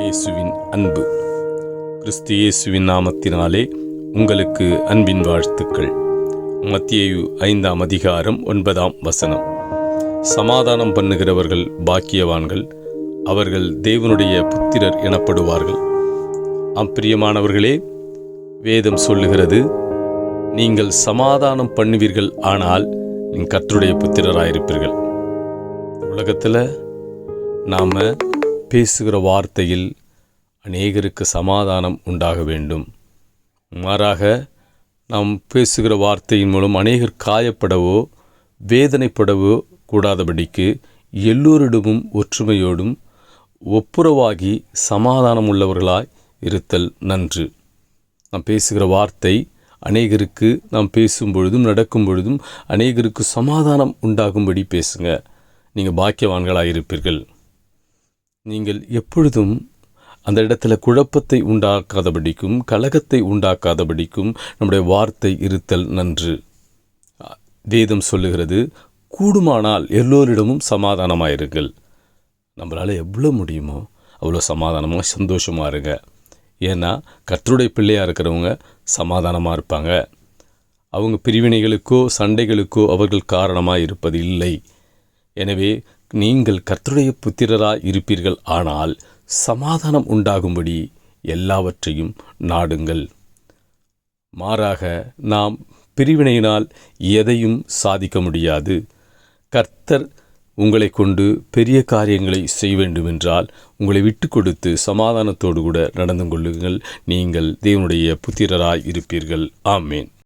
இயேசுவின் அன்பு. கிறிஸ்து இயேசுவின் நாமத்தினாலே உங்களுக்கு அன்பின் வாழ்த்துக்கள். மத்தியு ஐந்தாம் அதிகாரம் ஒன்பதாம் வசனம். சமாதானம் பண்ணுகிறவர்கள் பாக்கியவான்கள் அவர்கள் தேவனுடைய புத்திரர் எனப்படுவார்கள். அப்பிரியமானவர்களே வேதம் சொல்லுகிறது நீங்கள் சமாதானம் பண்ணுவீர்கள் ஆனால் நீங்கள் கற்றுடைய புத்திரராயிருப்பீர்கள். உலகத்தில் நாம் பேசுகிற வார்த்தையில் அநேகருக்கு சமாதானம் உண்டாக வேண்டும். மாறாக நாம் பேசுகிற வார்த்தையின் மூலம் அநேகர் காயப்படவோ வேதனைப்படவோ கூடாதபடிக்கு எல்லோரிடமும் ஒற்றுமையோடும் ஒப்புரவாகி சமாதானம் உள்ளவர்களாய் இருத்தல் நன்று. நாம் பேசுகிற வார்த்தை அநேகருக்கு நாம் பேசும் பொழுதும் நடக்கும் பொழுதும் அநேகருக்கு சமாதானம் உண்டாகும்படி பேசுங்க. நீங்கள் பாக்கியவான்களாக இருப்பீர்கள் நீங்கள் எப்பொழுதும் அந்த இடத்துல குழப்பத்தை உண்டாக்காதபடிக்கும் கலகத்தை உண்டாக்காதபடிக்கும் நம்முடைய வார்த்தை இருத்தல் நன்று. வேதம் சொல்லுகிறது கூடுமானால் எல்லோரிடமும் சமாதானமாயிருங்கள். நம்மளால் எவ்வளோ முடியுமோ அவ்வளோ சமாதானமாக சந்தோஷமாக இருங்க. ஏன்னா கர்த்தருடைய பிள்ளையாக இருக்கிறவங்க சமாதானமாக இருப்பாங்க. அவங்க பிரிவினைகளுக்கோ சண்டைகளுக்கோ அவர்கள் காரணமாக இருப்பது இல்லை எனவே நீங்கள் கர்த்தருடைய புத்திரராய் இருப்பீர்கள் ஆனால் சமாதானம் உண்டாகும்படி எல்லாவற்றையும் நாடுங்கள். மாறாக நாம் பிரிவினையினால் எதையும் சாதிக்க முடியாது. கர்த்தர் உங்களை கொண்டு பெரிய காரியங்களை செய்ய வேண்டுமென்றால் உங்களை விட்டு கொடுத்து சமாதானத்தோடு கூட நடந்து கொள்ளுங்கள். நீங்கள் தேவனுடைய புத்திரராய் இருப்பீர்கள் ஆமேன்.